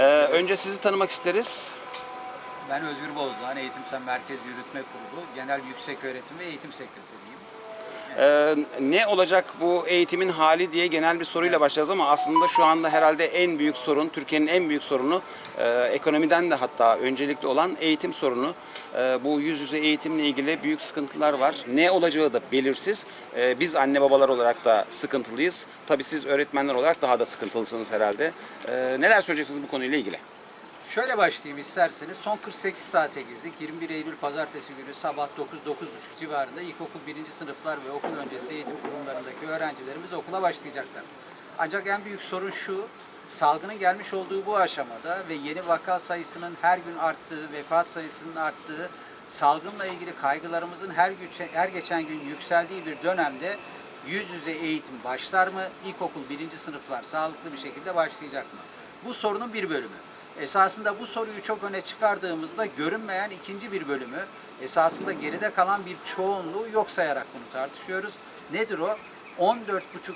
Ee, önce sizi tanımak isteriz. Ben Özgür Bozdoğan, Eğitimsel Merkez Yürütme Kurulu Genel Yüksek Öğretim ve Eğitim Sekreteriyim. Ee, ne olacak bu eğitimin hali diye genel bir soruyla başlayacağız ama aslında şu anda herhalde en büyük sorun, Türkiye'nin en büyük sorunu e, ekonomiden de hatta öncelikli olan eğitim sorunu. E, bu yüz yüze eğitimle ilgili büyük sıkıntılar var. Ne olacağı da belirsiz. E, biz anne babalar olarak da sıkıntılıyız. Tabii siz öğretmenler olarak daha da sıkıntılısınız herhalde. E, neler söyleyeceksiniz bu konuyla ilgili? Şöyle başlayayım isterseniz. Son 48 saate girdik. 21 Eylül Pazartesi günü sabah 9-9.30 civarında ilkokul 1. sınıflar ve okul öncesi eğitim kurumlarındaki öğrencilerimiz okula başlayacaklar. Ancak en büyük sorun şu, salgının gelmiş olduğu bu aşamada ve yeni vaka sayısının her gün arttığı, vefat sayısının arttığı, salgınla ilgili kaygılarımızın her, güç, her geçen gün yükseldiği bir dönemde yüz yüze eğitim başlar mı? İlkokul birinci sınıflar sağlıklı bir şekilde başlayacak mı? Bu sorunun bir bölümü. Esasında bu soruyu çok öne çıkardığımızda görünmeyen ikinci bir bölümü, esasında geride kalan bir çoğunluğu yok sayarak bunu tartışıyoruz. Nedir o? 14,5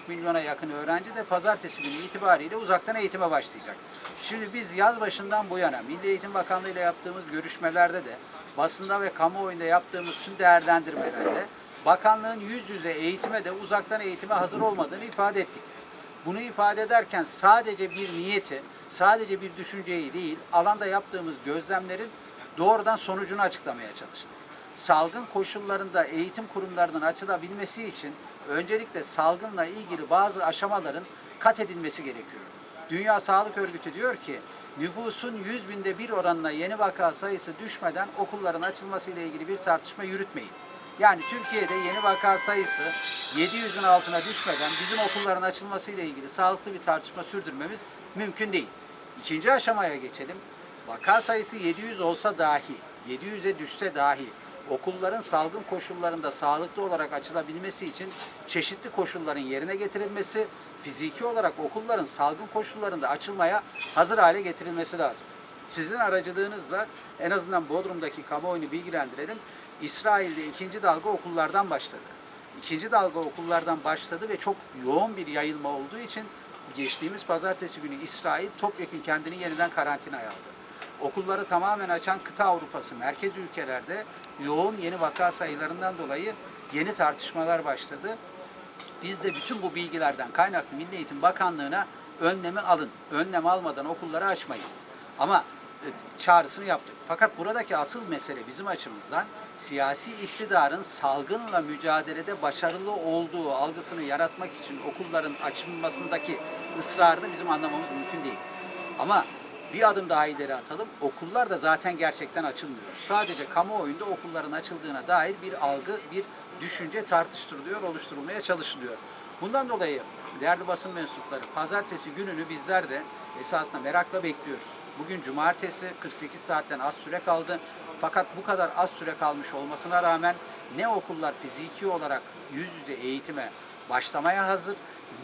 milyona yakın öğrenci de pazartesi günü itibariyle uzaktan eğitime başlayacak. Şimdi biz yaz başından bu yana Milli Eğitim Bakanlığı ile yaptığımız görüşmelerde de basında ve kamuoyunda yaptığımız tüm değerlendirmelerde bakanlığın yüz yüze eğitime de uzaktan eğitime hazır olmadığını ifade ettik. Bunu ifade ederken sadece bir niyeti, sadece bir düşünceyi değil, alanda yaptığımız gözlemlerin doğrudan sonucunu açıklamaya çalıştık. Salgın koşullarında eğitim kurumlarının açılabilmesi için öncelikle salgınla ilgili bazı aşamaların kat edilmesi gerekiyor. Dünya Sağlık Örgütü diyor ki nüfusun 100 binde bir oranına yeni vaka sayısı düşmeden okulların açılması ile ilgili bir tartışma yürütmeyin. Yani Türkiye'de yeni vaka sayısı 700'ün altına düşmeden bizim okulların açılması ile ilgili sağlıklı bir tartışma sürdürmemiz mümkün değil. İkinci aşamaya geçelim. Vaka sayısı 700 olsa dahi, 700'e düşse dahi okulların salgın koşullarında sağlıklı olarak açılabilmesi için çeşitli koşulların yerine getirilmesi, fiziki olarak okulların salgın koşullarında açılmaya hazır hale getirilmesi lazım. Sizin aracılığınızla en azından Bodrum'daki kamuoyunu bilgilendirelim. İsrail'de ikinci dalga okullardan başladı. İkinci dalga okullardan başladı ve çok yoğun bir yayılma olduğu için geçtiğimiz pazartesi günü İsrail topyekun kendini yeniden karantinaya aldı. Okulları tamamen açan kıta Avrupası, merkez ülkelerde yoğun yeni vaka sayılarından dolayı yeni tartışmalar başladı. Biz de bütün bu bilgilerden kaynaklı Milli Eğitim Bakanlığı'na önlemi alın. Önlem almadan okulları açmayın. Ama çağrısını yaptık. Fakat buradaki asıl mesele bizim açımızdan siyasi iktidarın salgınla mücadelede başarılı olduğu algısını yaratmak için okulların açılmasındaki ısrarını bizim anlamamız mümkün değil. Ama bir adım daha ileri atalım. Okullar da zaten gerçekten açılmıyor. Sadece kamuoyunda okulların açıldığına dair bir algı, bir düşünce tartıştırılıyor, oluşturulmaya çalışılıyor. Bundan dolayı değerli basın mensupları pazartesi gününü bizler de esasında merakla bekliyoruz. Bugün cumartesi 48 saatten az süre kaldı. Fakat bu kadar az süre kalmış olmasına rağmen ne okullar fiziki olarak yüz yüze eğitime başlamaya hazır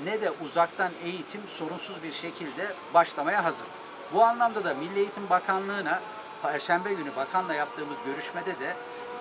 ne de uzaktan eğitim sorunsuz bir şekilde başlamaya hazır. Bu anlamda da Milli Eğitim Bakanlığı'na Perşembe günü bakanla yaptığımız görüşmede de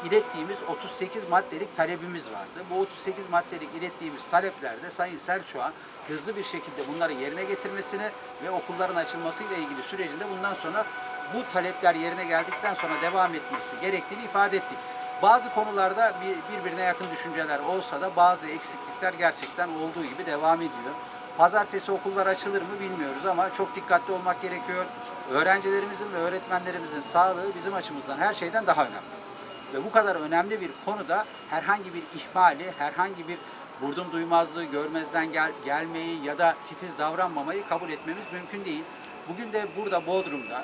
ilettiğimiz 38 maddelik talebimiz vardı. Bu 38 maddelik ilettiğimiz taleplerde Sayın Selçuk'a hızlı bir şekilde bunları yerine getirmesini ve okulların açılmasıyla ilgili sürecinde bundan sonra bu talepler yerine geldikten sonra devam etmesi gerektiğini ifade ettik. Bazı konularda bir- birbirine yakın düşünceler olsa da bazı eksiklikler gerçekten olduğu gibi devam ediyor. Pazartesi okullar açılır mı bilmiyoruz ama çok dikkatli olmak gerekiyor. Öğrencilerimizin ve öğretmenlerimizin sağlığı bizim açımızdan her şeyden daha önemli. Ve bu kadar önemli bir konuda herhangi bir ihmali, herhangi bir vurdum duymazlığı, görmezden gel, gelmeyi ya da titiz davranmamayı kabul etmemiz mümkün değil. Bugün de burada Bodrum'da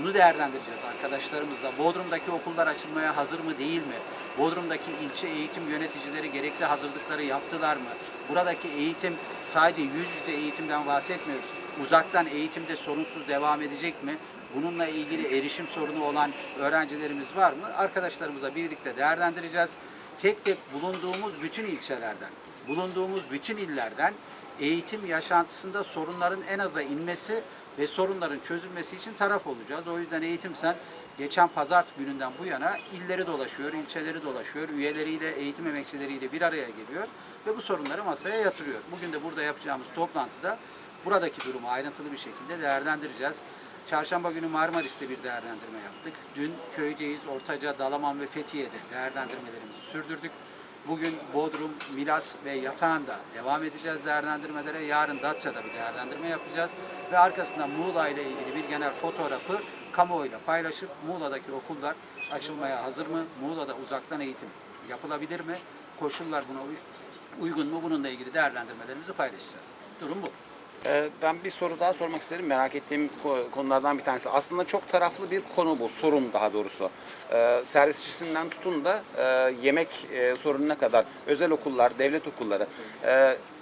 bunu değerlendireceğiz arkadaşlarımızla. Bodrum'daki okullar açılmaya hazır mı değil mi? Bodrum'daki ilçe eğitim yöneticileri gerekli hazırlıkları yaptılar mı? Buradaki eğitim sadece yüz yüze eğitimden bahsetmiyoruz. Uzaktan eğitimde sorunsuz devam edecek mi? Bununla ilgili erişim sorunu olan öğrencilerimiz var mı? Arkadaşlarımızla birlikte değerlendireceğiz. Tek tek bulunduğumuz bütün ilçelerden, bulunduğumuz bütün illerden eğitim yaşantısında sorunların en aza inmesi ve sorunların çözülmesi için taraf olacağız. O yüzden Eğitim Sen geçen pazar gününden bu yana illeri dolaşıyor, ilçeleri dolaşıyor, üyeleriyle, eğitim emekçileriyle bir araya geliyor ve bu sorunları masaya yatırıyor. Bugün de burada yapacağımız toplantıda buradaki durumu ayrıntılı bir şekilde değerlendireceğiz. Çarşamba günü Marmaris'te bir değerlendirme yaptık. Dün Köyceğiz, Ortaca, Dalaman ve Fethiye'de değerlendirmelerimizi sürdürdük. Bugün Bodrum, Milas ve Yatağan'da devam edeceğiz değerlendirmelere. Yarın Datça'da bir değerlendirme yapacağız. Ve arkasından Muğla ile ilgili bir genel fotoğrafı kamuoyuyla paylaşıp Muğla'daki okullar açılmaya hazır mı? Muğla'da uzaktan eğitim yapılabilir mi? Koşullar buna uy- uygun mu? Bununla ilgili değerlendirmelerimizi paylaşacağız. Durum bu. Ee, Ben bir soru daha sormak isterim. Merak ettiğim ko- konulardan bir tanesi. Aslında çok taraflı bir konu bu, sorun daha doğrusu. Ee, servisçisinden tutun da e, yemek e, sorununa kadar özel okullar, devlet okulları.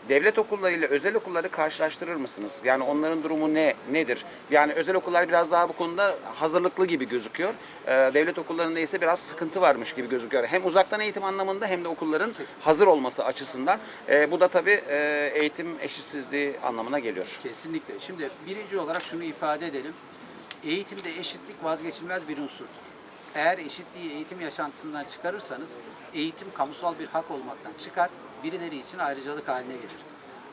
Devlet okulları ile özel okulları karşılaştırır mısınız? Yani onların durumu ne nedir? Yani özel okullar biraz daha bu konuda hazırlıklı gibi gözüküyor. Ee, devlet okullarında ise biraz sıkıntı varmış gibi gözüküyor. Hem uzaktan eğitim anlamında hem de okulların hazır olması açısından. Ee, bu da tabii e, eğitim eşitsizliği anlamına geliyor. Kesinlikle. Şimdi birinci olarak şunu ifade edelim. Eğitimde eşitlik vazgeçilmez bir unsurdur. Eğer eşitliği eğitim yaşantısından çıkarırsanız eğitim kamusal bir hak olmaktan çıkar, birileri için ayrıcalık haline gelir.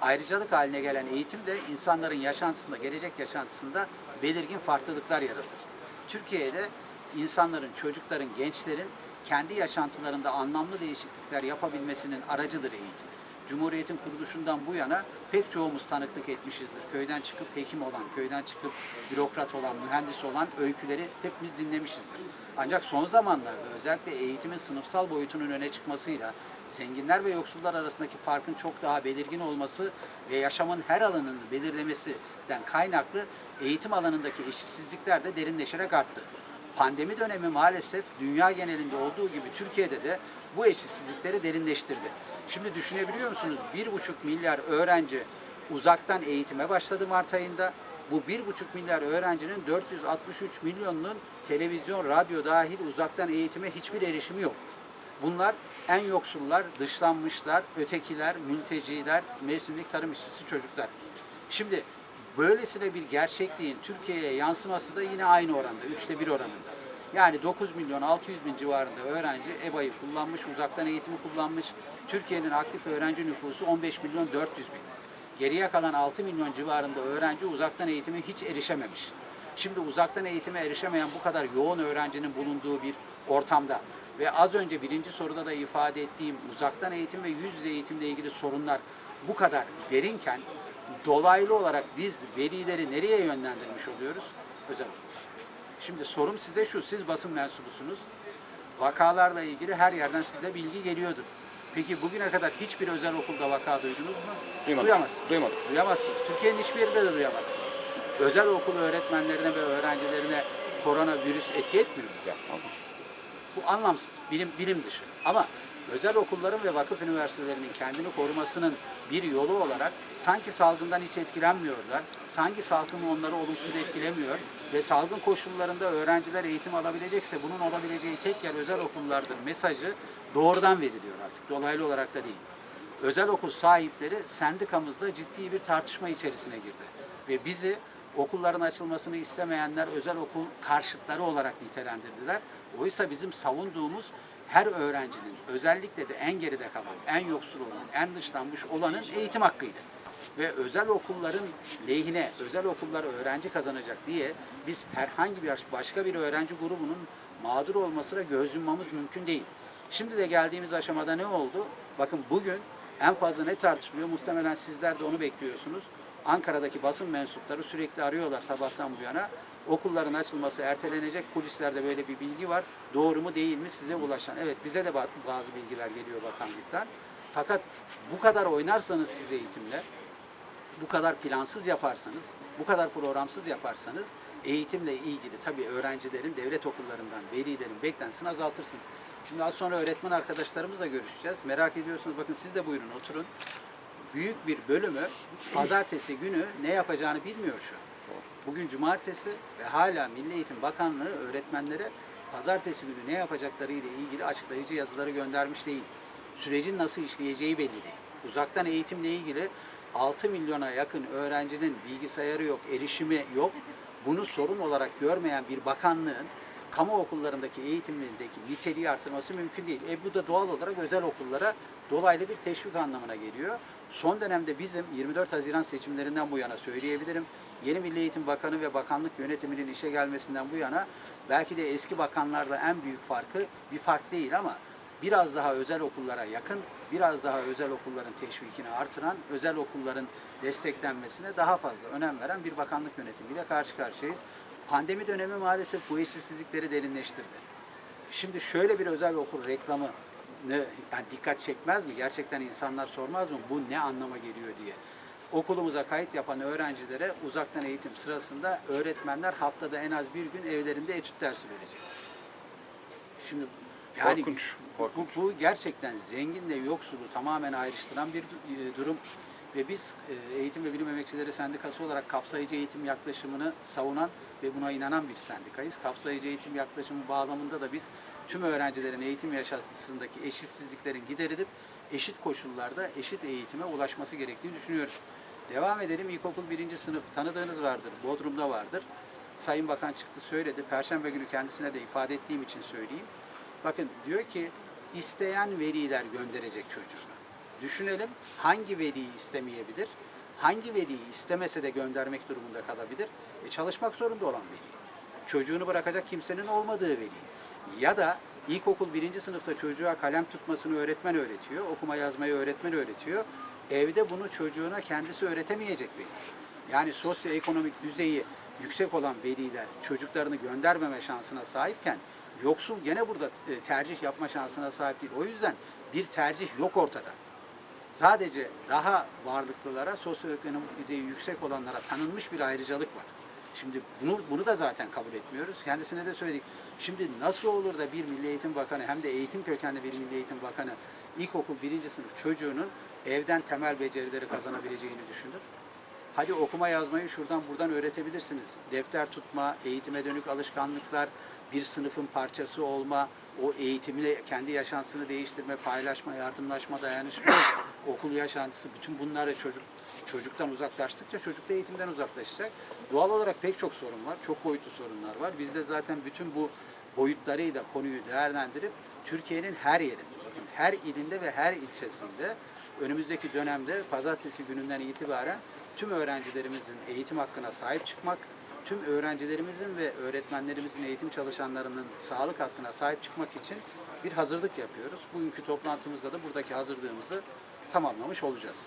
Ayrıcalık haline gelen eğitim de insanların yaşantısında, gelecek yaşantısında belirgin farklılıklar yaratır. Türkiye'de insanların, çocukların, gençlerin kendi yaşantılarında anlamlı değişiklikler yapabilmesinin aracıdır eğitim. Cumhuriyetin kuruluşundan bu yana pek çoğumuz tanıklık etmişizdir. Köyden çıkıp hekim olan, köyden çıkıp bürokrat olan, mühendis olan öyküleri hepimiz dinlemişizdir. Ancak son zamanlarda özellikle eğitimin sınıfsal boyutunun öne çıkmasıyla zenginler ve yoksullar arasındaki farkın çok daha belirgin olması ve yaşamın her alanını belirlemesinden kaynaklı eğitim alanındaki eşitsizlikler de derinleşerek arttı. Pandemi dönemi maalesef dünya genelinde olduğu gibi Türkiye'de de bu eşitsizlikleri derinleştirdi. Şimdi düşünebiliyor musunuz? 1,5 milyar öğrenci uzaktan eğitime başladı Mart ayında. Bu 1,5 milyar öğrencinin 463 milyonunun televizyon, radyo dahil uzaktan eğitime hiçbir erişimi yok. Bunlar en yoksullar, dışlanmışlar, ötekiler, mülteciler, mevsimlik tarım işçisi çocuklar. Şimdi böylesine bir gerçekliğin Türkiye'ye yansıması da yine aynı oranda, üçte bir oranında. Yani 9 milyon 600 bin civarında öğrenci EBA'yı kullanmış, uzaktan eğitimi kullanmış. Türkiye'nin aktif öğrenci nüfusu 15 milyon 400 bin. Geriye kalan 6 milyon civarında öğrenci uzaktan eğitime hiç erişememiş. Şimdi uzaktan eğitime erişemeyen bu kadar yoğun öğrencinin bulunduğu bir ortamda ve az önce birinci soruda da ifade ettiğim uzaktan eğitim ve yüz yüze eğitimle ilgili sorunlar bu kadar derinken dolaylı olarak biz velileri nereye yönlendirmiş oluyoruz? Özel okul. Şimdi sorum size şu, siz basın mensubusunuz. Vakalarla ilgili her yerden size bilgi geliyordur. Peki bugüne kadar hiçbir özel okulda vaka duydunuz mu? Duymadım. Duyamazsınız. Duymadım. Duyamazsınız. Türkiye'nin hiçbir yerinde de duyamazsınız. Özel okul öğretmenlerine ve öğrencilerine koronavirüs etki etmiyor mu? Yapmaz mı? Bu anlamsız, bilim, bilim dışı. Ama özel okulların ve vakıf üniversitelerinin kendini korumasının bir yolu olarak sanki salgından hiç etkilenmiyorlar, sanki salgın onları olumsuz etkilemiyor ve salgın koşullarında öğrenciler eğitim alabilecekse bunun olabileceği tek yer özel okullardır mesajı doğrudan veriliyor artık, dolaylı olarak da değil. Özel okul sahipleri sendikamızda ciddi bir tartışma içerisine girdi ve bizi okulların açılmasını istemeyenler özel okul karşıtları olarak nitelendirdiler. Oysa bizim savunduğumuz her öğrencinin özellikle de en geride kalan, en yoksul olan, en dışlanmış olanın eğitim hakkıydı. Ve özel okulların lehine, özel okullar öğrenci kazanacak diye biz herhangi bir başka bir öğrenci grubunun mağdur olmasına göz yummamız mümkün değil. Şimdi de geldiğimiz aşamada ne oldu? Bakın bugün en fazla ne tartışılıyor? Muhtemelen sizler de onu bekliyorsunuz. Ankara'daki basın mensupları sürekli arıyorlar sabahtan bu yana. Okulların açılması ertelenecek. Kulislerde böyle bir bilgi var. Doğru mu değil mi size ulaşan. Evet bize de ba- bazı bilgiler geliyor bakanlıktan. Fakat bu kadar oynarsanız siz eğitimle, bu kadar plansız yaparsanız, bu kadar programsız yaparsanız eğitimle ilgili tabii öğrencilerin devlet okullarından, velilerin beklentisini azaltırsınız. Şimdi az sonra öğretmen arkadaşlarımızla görüşeceğiz. Merak ediyorsunuz bakın siz de buyurun oturun. Büyük bir bölümü pazartesi günü ne yapacağını bilmiyor şu an. Bugün cumartesi ve hala Milli Eğitim Bakanlığı öğretmenlere pazartesi günü ne yapacakları ile ilgili açıklayıcı yazıları göndermiş değil. Sürecin nasıl işleyeceği belli değil. Uzaktan eğitimle ilgili 6 milyona yakın öğrencinin bilgisayarı yok, erişimi yok. Bunu sorun olarak görmeyen bir bakanlığın kamu okullarındaki eğitimindeki niteliği artırması mümkün değil. E bu da doğal olarak özel okullara dolaylı bir teşvik anlamına geliyor. Son dönemde bizim 24 Haziran seçimlerinden bu yana söyleyebilirim. Yeni Milli Eğitim Bakanı ve bakanlık yönetiminin işe gelmesinden bu yana belki de eski bakanlarla en büyük farkı bir fark değil ama biraz daha özel okullara yakın, biraz daha özel okulların teşvikini artıran, özel okulların desteklenmesine daha fazla önem veren bir bakanlık yönetimiyle karşı karşıyayız. Pandemi dönemi maalesef bu eşitsizlikleri derinleştirdi. Şimdi şöyle bir özel okul reklamı ne, yani dikkat çekmez mi? Gerçekten insanlar sormaz mı? Bu ne anlama geliyor diye. Okulumuza kayıt yapan öğrencilere uzaktan eğitim sırasında öğretmenler haftada en az bir gün evlerinde etüt dersi verecek. Şimdi yani Korkunç, korkunç. Bu, bu gerçekten zenginle yoksulu tamamen ayrıştıran bir e, durum ve biz e, Eğitim ve Bilim Emekçileri Sendikası olarak kapsayıcı eğitim yaklaşımını savunan ve buna inanan bir sendikayız. Kapsayıcı eğitim yaklaşımı bağlamında da biz tüm öğrencilerin eğitim yaşantısındaki eşitsizliklerin giderilip eşit koşullarda eşit eğitime ulaşması gerektiğini düşünüyoruz. Devam edelim. İlkokul birinci sınıf tanıdığınız vardır. Bodrum'da vardır. Sayın Bakan çıktı söyledi. Perşembe günü kendisine de ifade ettiğim için söyleyeyim. Bakın diyor ki isteyen veliler gönderecek çocuğunu. Düşünelim hangi veliyi istemeyebilir? Hangi veliyi istemese de göndermek durumunda kalabilir? E, çalışmak zorunda olan veli. Çocuğunu bırakacak kimsenin olmadığı veli. Ya da ilkokul birinci sınıfta çocuğa kalem tutmasını öğretmen öğretiyor, okuma yazmayı öğretmen öğretiyor. Evde bunu çocuğuna kendisi öğretemeyecek veli. Yani sosyoekonomik düzeyi yüksek olan veliler çocuklarını göndermeme şansına sahipken yoksul gene burada e, tercih yapma şansına sahip değil. O yüzden bir tercih yok ortada. Sadece daha varlıklılara, sosyoekonomik düzeyi yüksek olanlara tanınmış bir ayrıcalık var. Şimdi bunu, bunu da zaten kabul etmiyoruz. Kendisine de söyledik. Şimdi nasıl olur da bir Milli Eğitim Bakanı hem de eğitim kökenli bir Milli Eğitim Bakanı ilkokul birinci sınıf çocuğunun evden temel becerileri kazanabileceğini düşünür? Hadi okuma yazmayı şuradan buradan öğretebilirsiniz. Defter tutma, eğitime dönük alışkanlıklar, bir sınıfın parçası olma, o eğitimle kendi yaşantısını değiştirme, paylaşma, yardımlaşma, dayanışma, okul yaşantısı, bütün bunları çocuk çocuktan uzaklaştıkça çocuk da eğitimden uzaklaşacak. Doğal olarak pek çok sorun var, çok boyutlu sorunlar var. Biz de zaten bütün bu boyutlarıyla konuyu değerlendirip Türkiye'nin her yerinde, her ilinde ve her ilçesinde önümüzdeki dönemde pazartesi gününden itibaren tüm öğrencilerimizin eğitim hakkına sahip çıkmak, tüm öğrencilerimizin ve öğretmenlerimizin eğitim çalışanlarının sağlık hakkına sahip çıkmak için bir hazırlık yapıyoruz. Bugünkü toplantımızda da buradaki hazırlığımızı tamamlamış olacağız.